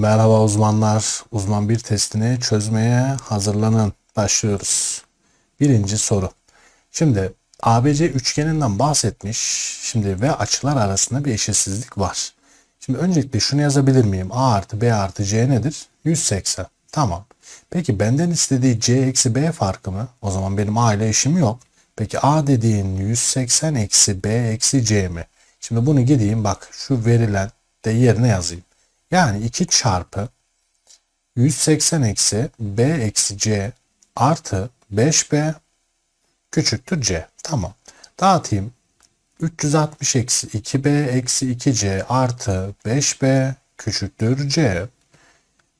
Merhaba uzmanlar. Uzman bir testini çözmeye hazırlanın. Başlıyoruz. Birinci soru. Şimdi ABC üçgeninden bahsetmiş. Şimdi ve açılar arasında bir eşitsizlik var. Şimdi öncelikle şunu yazabilir miyim? A artı B artı C nedir? 180. Tamam. Peki benden istediği C eksi B farkı mı? O zaman benim A ile işim yok. Peki A dediğin 180 eksi B eksi C mi? Şimdi bunu gideyim bak şu verilen de yerine yazayım. Yani 2 çarpı 180 eksi B eksi C artı 5B küçüktür C. Tamam. Dağıtayım. 360 eksi 2B eksi 2C artı 5B küçüktür C.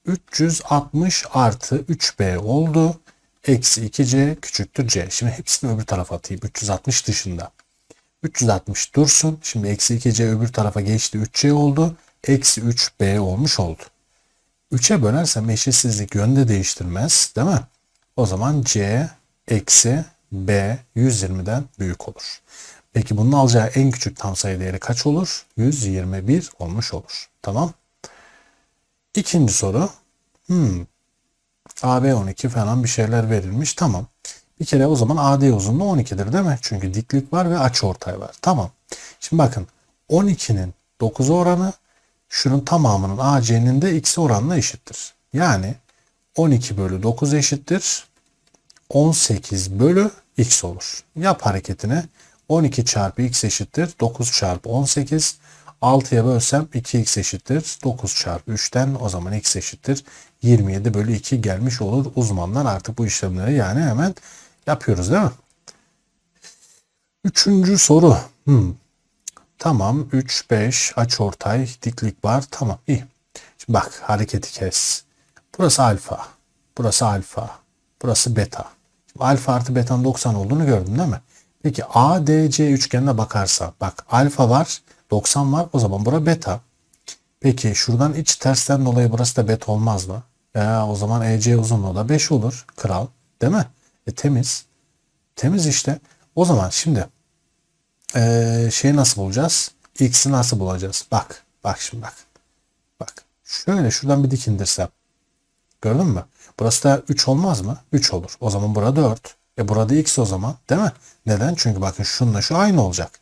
360 artı 3B oldu. Eksi 2C küçüktür C. Şimdi hepsini öbür tarafa atayım. 360 dışında. 360 dursun. Şimdi eksi 2C öbür tarafa geçti. 3C oldu. Eksi 3B olmuş oldu. 3'e bölersem eşitsizlik yönde değiştirmez. Değil mi? O zaman C eksi B 120'den büyük olur. Peki bunun alacağı en küçük tam sayı değeri kaç olur? 121 olmuş olur. Tamam. İkinci soru. Hmm. AB 12 falan bir şeyler verilmiş. Tamam. Bir kere o zaman AD uzunluğu 12'dir değil mi? Çünkü diklik var ve açıortay var. Tamam. Şimdi bakın 12'nin 9 oranı şunun tamamının AC'nin de x oranına eşittir. Yani 12 bölü 9 eşittir. 18 bölü x olur. Yap hareketini. 12 çarpı x eşittir. 9 çarpı 18. 6'ya bölsem 2x eşittir. 9 çarpı 3'ten o zaman x eşittir. 27 bölü 2 gelmiş olur. Uzmanlar artık bu işlemleri yani hemen yapıyoruz değil mi? Üçüncü soru. Hmm. Tamam 3, 5 aç ortay diklik var. Tamam iyi. Şimdi bak hareketi kes. Burası alfa. Burası alfa. Burası beta. Şimdi alfa artı beta'nın 90 olduğunu gördün değil mi? Peki ADC üçgenine bakarsa bak alfa var 90 var o zaman bura beta. Peki şuradan iç tersten dolayı burası da beta olmaz mı? Ya o zaman EC uzunluğu da 5 olur. Kral. Değil mi? E temiz. Temiz işte. O zaman şimdi ee, şeyi nasıl bulacağız? X'i nasıl bulacağız? Bak. Bak şimdi bak. Bak. Şöyle şuradan bir dik indirsem. Gördün mü? Burası da 3 olmaz mı? 3 olur. O zaman burada 4. E burada x o zaman. Değil mi? Neden? Çünkü bakın şununla şu aynı olacak.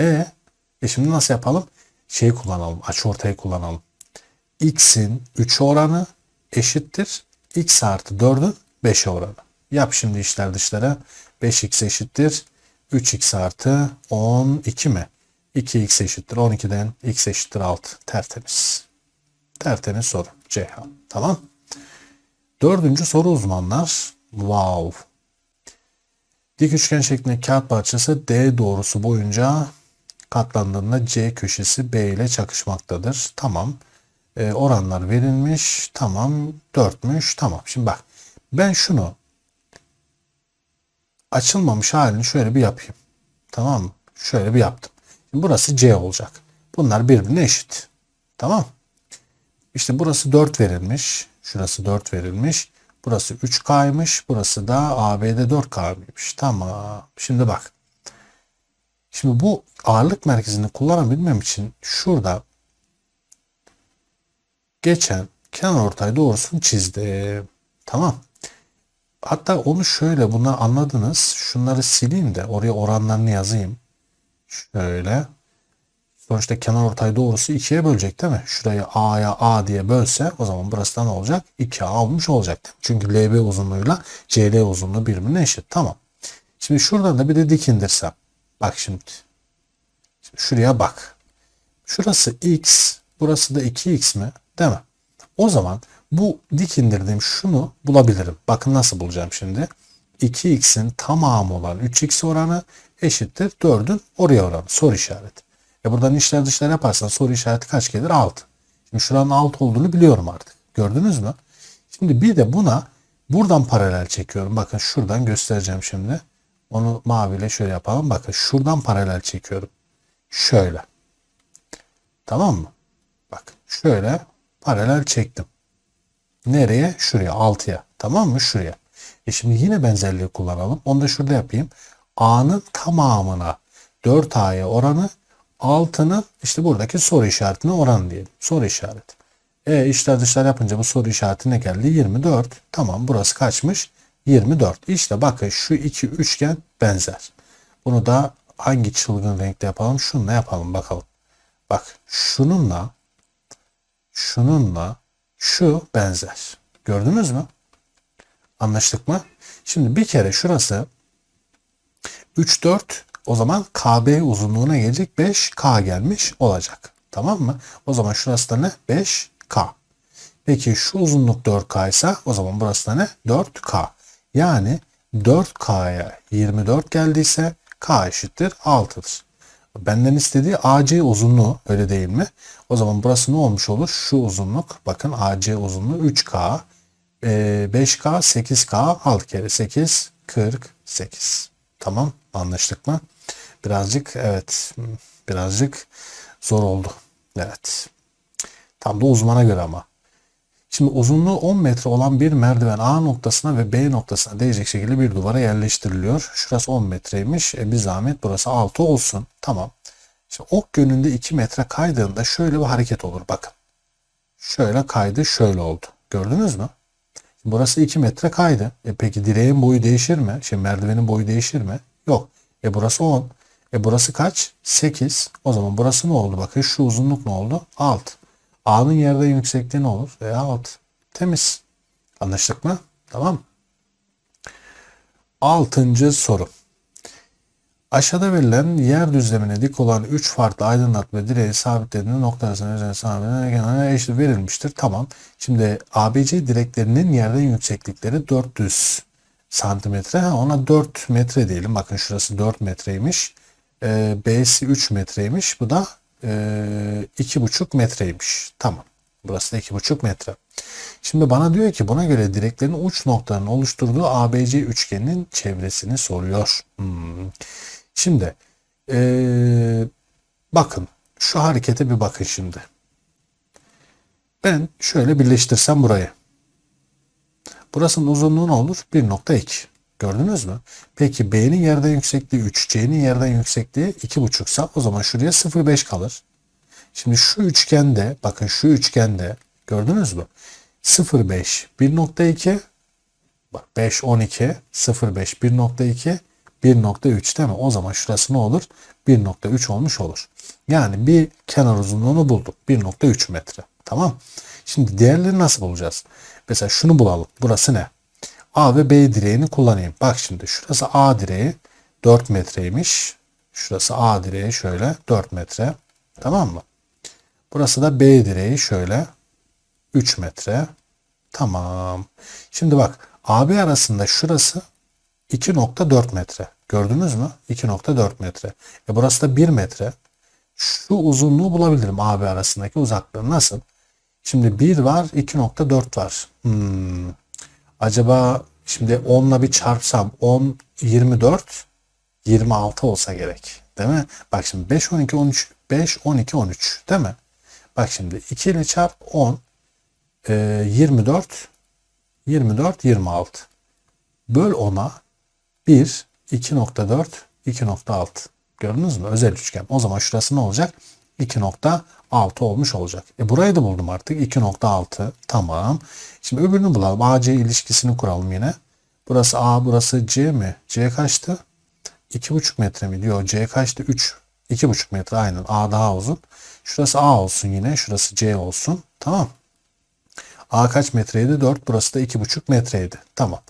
E, e şimdi nasıl yapalım? Şeyi kullanalım. Açı ortayı kullanalım. x'in 3 oranı eşittir. x artı 4'ün 5 oranı. Yap şimdi işler dışlara. 5x eşittir. 3x artı 12 mi? 2x eşittir 12'den x eşittir 6. Tertemiz. Tertemiz soru. Ceyhan. Tamam. Dördüncü soru uzmanlar. Wow. Dik üçgen şeklinde kağıt parçası D doğrusu boyunca katlandığında C köşesi B ile çakışmaktadır. Tamam. E, oranlar verilmiş. Tamam. 4'müş. Tamam. Şimdi bak. Ben şunu açılmamış halini şöyle bir yapayım. Tamam mı? Şöyle bir yaptım. Şimdi burası C olacak. Bunlar birbirine eşit. Tamam. İşte burası 4 verilmiş. Şurası 4 verilmiş. Burası 3K'ymış. Burası da AB'de 4K'ymış. Tamam. Şimdi bak. Şimdi bu ağırlık merkezini kullanabilmem için şurada geçen kenar ortay doğrusunu çizdim. Tamam. Hatta onu şöyle bunu anladınız. Şunları sileyim de oraya oranlarını yazayım. Şöyle. Sonuçta kenar ortay doğrusu ikiye bölecek değil mi? Şurayı A'ya A diye bölse o zaman burası da ne olacak? 2A olmuş olacak. Çünkü LB uzunluğuyla CL uzunluğu birbirine eşit. Tamam. Şimdi şuradan da bir de dik indirsem. Bak şimdi. şimdi şuraya bak. Şurası X. Burası da 2X mi? Değil mi? O zaman bu dik indirdiğim şunu bulabilirim. Bakın nasıl bulacağım şimdi. 2x'in tamamı olan 3x oranı eşittir 4'ün oraya oranı. Soru işareti. E buradan işler dışlar yaparsan soru işareti kaç gelir? 6. Şimdi şuranın 6 olduğunu biliyorum artık. Gördünüz mü? Şimdi bir de buna buradan paralel çekiyorum. Bakın şuradan göstereceğim şimdi. Onu maviyle şöyle yapalım. Bakın şuradan paralel çekiyorum. Şöyle. Tamam mı? Bak şöyle paralel çektim. Nereye? Şuraya 6'ya. Tamam mı? Şuraya. E şimdi yine benzerliği kullanalım. Onu da şurada yapayım. A'nın tamamına 4A'ya oranı 6'nın işte buradaki soru işaretine oranı diyelim. Soru işareti. E işler dışlar yapınca bu soru işareti ne geldi? 24. Tamam burası kaçmış? 24. İşte bakın şu iki üçgen benzer. Bunu da hangi çılgın renkte yapalım? Şununla yapalım bakalım. Bak şununla şununla şu benzer. Gördünüz mü? Anlaştık mı? Şimdi bir kere şurası 3 4 o zaman KB uzunluğuna gelecek 5K gelmiş olacak. Tamam mı? O zaman şurası da ne? 5K. Peki şu uzunluk 4K ise o zaman burası da ne? 4K. Yani 4K'ya 24 geldiyse K eşittir 6'dır. Benden istediği AC uzunluğu öyle değil mi? O zaman burası ne olmuş olur? Şu uzunluk bakın AC uzunluğu 3K. 5K 8K 6 kere 8 48. Tamam anlaştık mı? Birazcık evet birazcık zor oldu. Evet. Tam da uzmana göre ama. Şimdi uzunluğu 10 metre olan bir merdiven A noktasına ve B noktasına değecek şekilde bir duvara yerleştiriliyor. Şurası 10 metreymiş. E bir zahmet burası 6 olsun. Tamam. Şimdi ok yönünde 2 metre kaydığında şöyle bir hareket olur. Bakın. Şöyle kaydı şöyle oldu. Gördünüz mü? Burası 2 metre kaydı. E peki direğin boyu değişir mi? Şimdi merdivenin boyu değişir mi? Yok. E burası 10. E burası kaç? 8. O zaman burası ne oldu? Bakın şu uzunluk ne oldu? 6. A'nın yerden yüksekliği ne olur? E 6. Temiz. Anlaştık mı? Tamam. Altıncı soru. Aşağıda verilen yer düzlemine dik olan 3 farklı aydınlatma direği sabitlediğinde noktasına üzerine sabitlediğinde eşit verilmiştir. Tamam. Şimdi ABC direklerinin yerden yükseklikleri 400 santimetre. Ona 4 metre diyelim. Bakın şurası 4 metreymiş. Ee, B'si 3 metreymiş. Bu da e, 2,5 metreymiş. Tamam. Burası da 2,5 metre. Şimdi bana diyor ki buna göre direklerin uç noktalarının oluşturduğu ABC üçgeninin çevresini soruyor. Hmm. Şimdi ee, bakın şu harekete bir bakın şimdi. Ben şöyle birleştirsem burayı. Burasının uzunluğu ne olur? 1.2. Gördünüz mü? Peki B'nin yerden yüksekliği 3, C'nin yerden yüksekliği 2.5 ise o zaman şuraya 0.5 kalır. Şimdi şu üçgende bakın şu üçgende gördünüz mü? 0.5 1.2 bak 5 12 0.5 1.2 1.3 değil mi? O zaman şurası ne olur? 1.3 olmuş olur. Yani bir kenar uzunluğunu bulduk. 1.3 metre. Tamam. Şimdi diğerleri nasıl bulacağız? Mesela şunu bulalım. Burası ne? A ve B direğini kullanayım. Bak şimdi şurası A direği 4 metreymiş. Şurası A direği şöyle 4 metre. Tamam mı? Burası da B direği şöyle 3 metre. Tamam. Şimdi bak AB arasında şurası 2.4 metre. Gördünüz mü? 2.4 metre. E burası da 1 metre. Şu uzunluğu bulabilirim AB arasındaki uzaklığı. Nasıl? Şimdi 1 var, 2.4 var. Hmm. Acaba şimdi 10 ile bir çarpsam 10, 24, 26 olsa gerek. Değil mi? Bak şimdi 5, 12, 13, 5, 12, 13. Değil mi? Bak şimdi 2 ile çarp 10, e, 24, 24, 26. Böl 10'a 1, 2.4, 2.6. Gördünüz mü? Özel üçgen. O zaman şurası ne olacak? 2.6 olmuş olacak. E burayı da buldum artık. 2.6. Tamam. Şimdi öbürünü bulalım. AC ilişkisini kuralım yine. Burası A, burası C mi? C kaçtı? 2.5 metre mi diyor. C kaçtı? 3. 2.5 metre aynen. A daha uzun. Şurası A olsun yine. Şurası C olsun. Tamam. A kaç metreydi? 4. Burası da 2.5 metreydi. Tamam.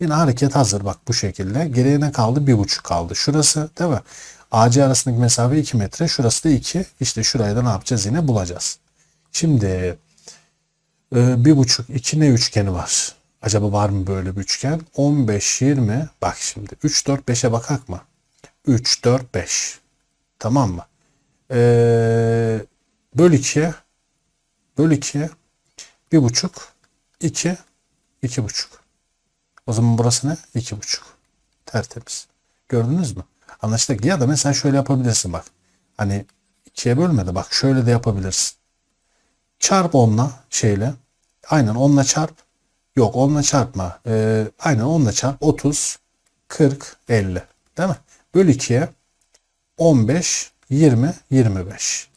Yine hareket hazır bak bu şekilde. Geriye ne kaldı? 1.5 kaldı. Şurası değil mi? AC arasındaki mesafe 2 metre. Şurası da 2. İşte şurayı da ne yapacağız? Yine bulacağız. Şimdi e, bir buçuk iki ne üçgeni var? Acaba var mı böyle bir üçgen? 15, 20. Bak şimdi 3, 4, 5'e bakak mı? 3, 4, 5. Tamam mı? Ee, böl 2'ye böl 2'ye bir buçuk 2 iki buçuk. O zaman burası ne? İki buçuk. Tertemiz. Gördünüz mü? Anlaştık. Ya da mesela şöyle yapabilirsin bak. Hani ikiye bölmedi. Bak şöyle de yapabilirsin. Çarp onla şeyle. Aynen onla çarp. Yok onla çarpma. Ee, aynen onla çarp. 30, 40, 50. Değil mi? Böl 2'ye 15, 20, 25.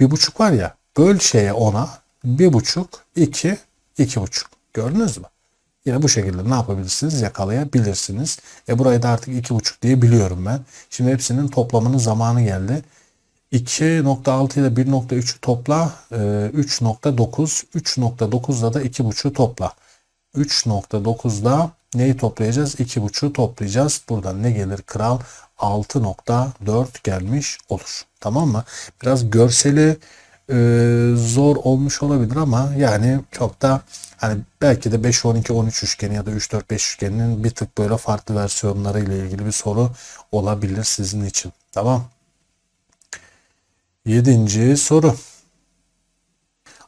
Bir buçuk var ya. Böl şeye ona. bir buçuk, iki, iki buçuk. Gördünüz mü? Yine bu şekilde ne yapabilirsiniz? Yakalayabilirsiniz. E burayı da artık iki buçuk diye biliyorum ben. Şimdi hepsinin toplamının zamanı geldi. 2.6 ile 1.3'ü topla. e, 3.9. 3.9'da da 2.5'u topla. 3.9'da neyi toplayacağız? 2.5'u toplayacağız. Buradan ne gelir kral? 6.4 gelmiş olur. Tamam mı? Biraz görseli e, zor olmuş olabilir ama yani çok da hani belki de 5 12 13 üçgeni ya da 3 4 5 üçgeninin bir tık böyle farklı versiyonları ile ilgili bir soru olabilir sizin için. Tamam. Yedinci soru.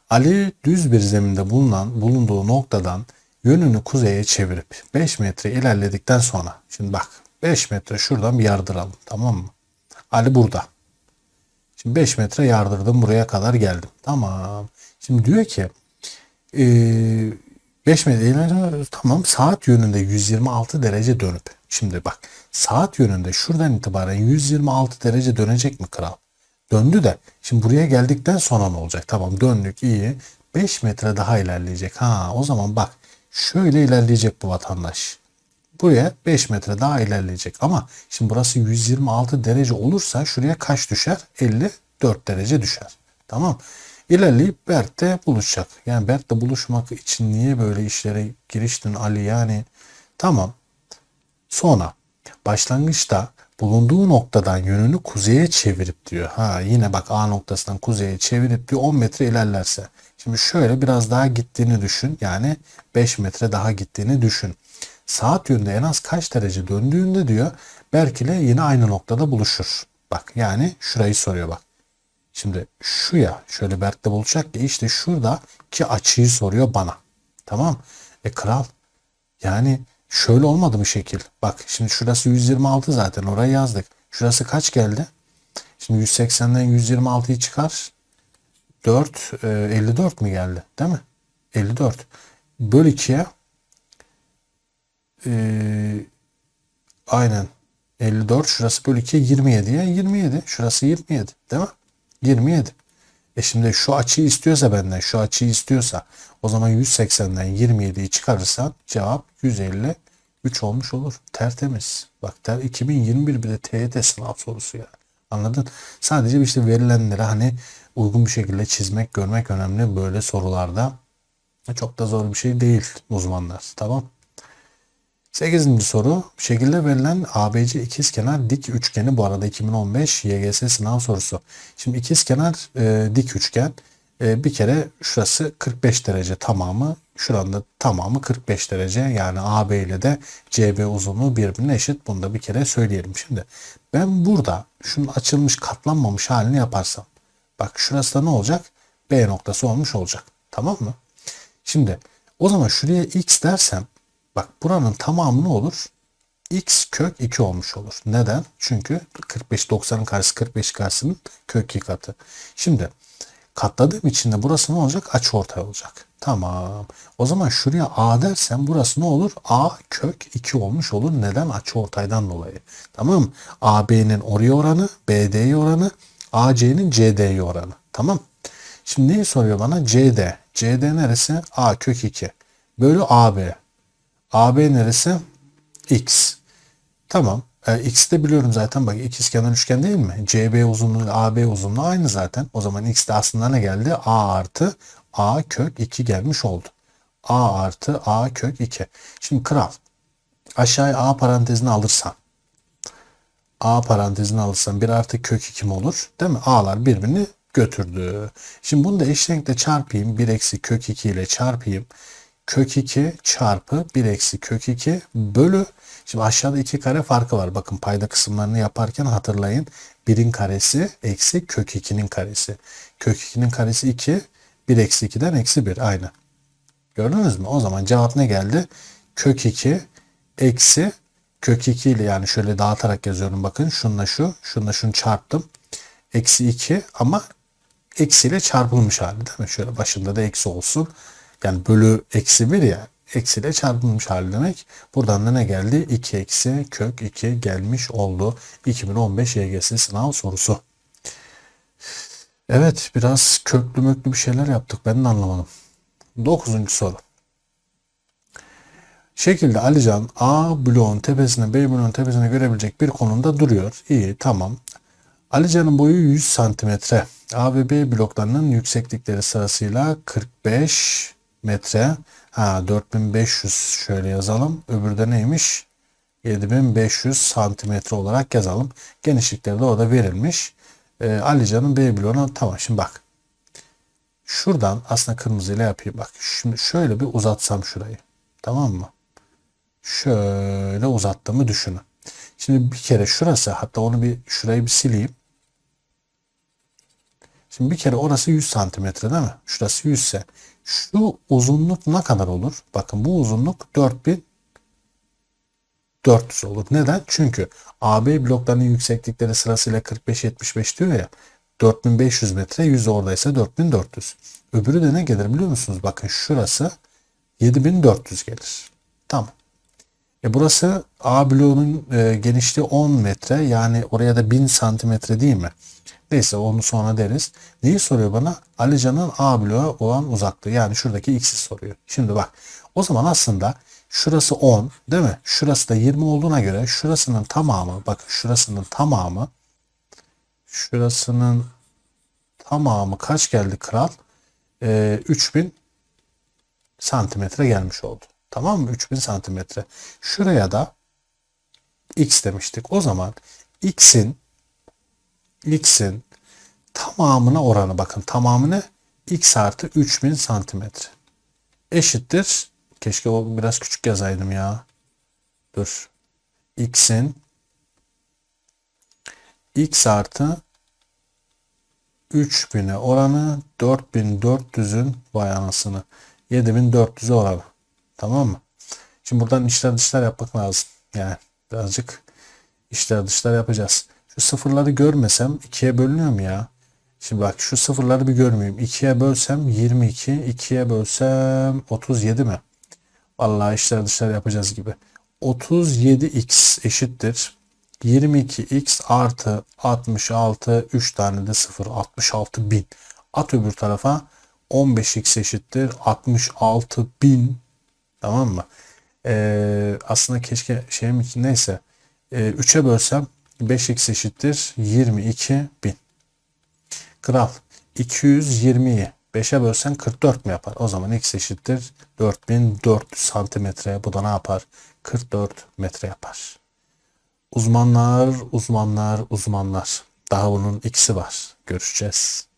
Ali düz bir zeminde bulunan bulunduğu noktadan yönünü kuzeye çevirip 5 metre ilerledikten sonra şimdi bak 5 metre şuradan bir yardıralım tamam mı? Ali burada. Şimdi 5 metre yardırdım buraya kadar geldim. Tamam. Şimdi diyor ki e, 5 metre tamam saat yönünde 126 derece dönüp şimdi bak saat yönünde şuradan itibaren 126 derece dönecek mi kral? Döndü de şimdi buraya geldikten sonra ne olacak? Tamam döndük iyi. 5 metre daha ilerleyecek. Ha o zaman bak şöyle ilerleyecek bu vatandaş. Buraya 5 metre daha ilerleyecek. Ama şimdi burası 126 derece olursa şuraya kaç düşer? 54 derece düşer. Tamam. İlerleyip Berk'te buluşacak. Yani Berk'te buluşmak için niye böyle işlere giriştin Ali? Yani tamam. Sonra başlangıçta bulunduğu noktadan yönünü kuzeye çevirip diyor. Ha yine bak A noktasından kuzeye çevirip diyor 10 metre ilerlerse. Şimdi şöyle biraz daha gittiğini düşün. Yani 5 metre daha gittiğini düşün. Saat yönünde en az kaç derece döndüğünde diyor Berk ile yine aynı noktada buluşur. Bak yani şurayı soruyor bak. Şimdi şu ya şöyle Berk'le buluşacak ya işte şurada ki açıyı soruyor bana. Tamam. E kral yani şöyle olmadı mı şekil? Bak şimdi şurası 126 zaten oraya yazdık. Şurası kaç geldi? Şimdi 180'den 126'yı çıkar. 4, e, 54 mi geldi? Değil mi? 54. Böl 2'ye e, aynen 54 şurası böl 2'ye 27'ye 27. Şurası 27 değil mi? 27. E şimdi şu açıyı istiyorsa benden şu açıyı istiyorsa o zaman 180'den 27'yi çıkarırsan cevap 153 olmuş olur. Tertemiz. Bak ter 2021 bir de TYT sınav sorusu ya. Anladın? Sadece işte verilenleri hani uygun bir şekilde çizmek, görmek önemli böyle sorularda. Çok da zor bir şey değil uzmanlar. Tamam. 8. soru. Şekilde verilen ABC ikizkenar dik üçgeni bu arada 2015 YGS sınav sorusu. Şimdi ikizkenar e, dik üçgen e, bir kere şurası 45 derece tamamı. Şuranda tamamı 45 derece. Yani AB ile de CB uzunluğu birbirine eşit. Bunu da bir kere söyleyelim. Şimdi ben burada şunun açılmış katlanmamış halini yaparsam. Bak şurası da ne olacak? B noktası olmuş olacak. Tamam mı? Şimdi o zaman şuraya x dersem Bak buranın tamamı ne olur? x kök 2 olmuş olur. Neden? Çünkü 45 90'ın karşısı 45 karşısının kök 2 katı. Şimdi katladığım için de burası ne olacak? Açı ortay olacak. Tamam. O zaman şuraya a dersem burası ne olur? a kök 2 olmuş olur. Neden? Açı ortaydan dolayı. Tamam AB'nin oraya oranı, BD'ye oranı, AC'nin CD'ye oranı. Tamam. Şimdi neyi soruyor bana? CD. CD neresi? A kök 2. Bölü AB. AB neresi? X. Tamam. E, X de biliyorum zaten. Bak ikizkenar üçgen değil mi? CB uzunluğu AB uzunluğu aynı zaten. O zaman X de aslında ne geldi? A artı A kök 2 gelmiş oldu. A artı A kök 2. Şimdi kral aşağıya A parantezini alırsan A parantezini alırsan 1 artı kök 2 mi olur? Değil mi? A'lar birbirini götürdü. Şimdi bunu da eşlenkle çarpayım. 1 eksi kök 2 ile çarpayım kök 2 çarpı 1 eksi kök 2 bölü Şimdi aşağıda iki kare farkı var. Bakın payda kısımlarını yaparken hatırlayın. 1'in karesi eksi kök 2'nin karesi. Kök 2'nin karesi 2. 1 eksi 2'den eksi 1. Aynı. Gördünüz mü? O zaman cevap ne geldi? Kök 2 eksi kök 2 ile yani şöyle dağıtarak yazıyorum. Bakın şunla şu. Şunla şunu çarptım. Eksi 2 ama eksiyle çarpılmış hali değil mi? Şöyle başında da eksi olsun. Yani bölü eksi 1 ya eksiyle çarpılmış hali demek. Buradan da ne geldi? 2 eksi kök 2 gelmiş oldu. 2015 YGS sınav sorusu. Evet biraz köklü möklü bir şeyler yaptık. Ben de anlamadım. Dokuzuncu soru. Şekilde Alican A bloğun tepesine B bloğun tepesine görebilecek bir konumda duruyor. İyi tamam. Alican'ın boyu 100 santimetre. A ve B bloklarının yükseklikleri sırasıyla 45 metre. Ha 4500 şöyle yazalım. Öbürü de neymiş? 7500 santimetre olarak yazalım. Genişlikleri de orada verilmiş. Ee, Alican'ın B bloğuna tamam şimdi bak. Şuradan aslında kırmızıyla yapayım bak. Şimdi şöyle bir uzatsam şurayı. Tamam mı? Şöyle uzattığımı düşünün. Şimdi bir kere şurası hatta onu bir şurayı bir sileyim. Şimdi bir kere orası 100 santimetre değil mi? Şurası 100 ise şu uzunluk ne kadar olur? Bakın bu uzunluk 4400 olur. Neden? Çünkü AB bloklarının yükseklikleri sırasıyla 45-75 diyor ya. 4500 metre 100 oradaysa 4400. Öbürü de ne gelir biliyor musunuz? Bakın şurası 7400 gelir. Tamam. E burası A bloğunun e, genişliği 10 metre yani oraya da 1000 santimetre değil mi? Neyse onu sonra deriz. Neyi soruyor bana? Alican'ın A bloğu olan uzaklığı yani şuradaki x'i soruyor. Şimdi bak o zaman aslında şurası 10 değil mi? Şurası da 20 olduğuna göre şurasının tamamı bakın şurasının tamamı şurasının tamamı kaç geldi kral? E, 3000 santimetre gelmiş oldu. Tamam mı? 3000 santimetre. Şuraya da x demiştik. O zaman x'in x'in tamamına oranı bakın tamamını x artı 3000 santimetre eşittir. Keşke o biraz küçük yazaydım ya. Dur. x'in x artı 3000'e oranı 4400'ün vay anasını 7400'e oranı. Tamam mı? Şimdi buradan işler dışlar yapmak lazım. Yani birazcık işler dışlar yapacağız. Şu sıfırları görmesem ikiye bölünüyor mu ya? Şimdi bak şu sıfırları bir görmeyeyim. 2'ye bölsem 22, 2'ye bölsem 37 mi? Vallahi işler dışlar yapacağız gibi. 37x eşittir. 22x artı 66 3 tane de 0 66 bin. At öbür tarafa 15x eşittir 66 bin. Tamam mı? Ee, aslında keşke şeyim için neyse. Ee, 3'e bölsem 5x eşittir 22 bin. Kral 220'yi 5'e bölsen 44 mi yapar? O zaman x eşittir 4400 santimetre. Bu da ne yapar? 44 metre yapar. Uzmanlar, uzmanlar, uzmanlar. Daha bunun ikisi var. Görüşeceğiz.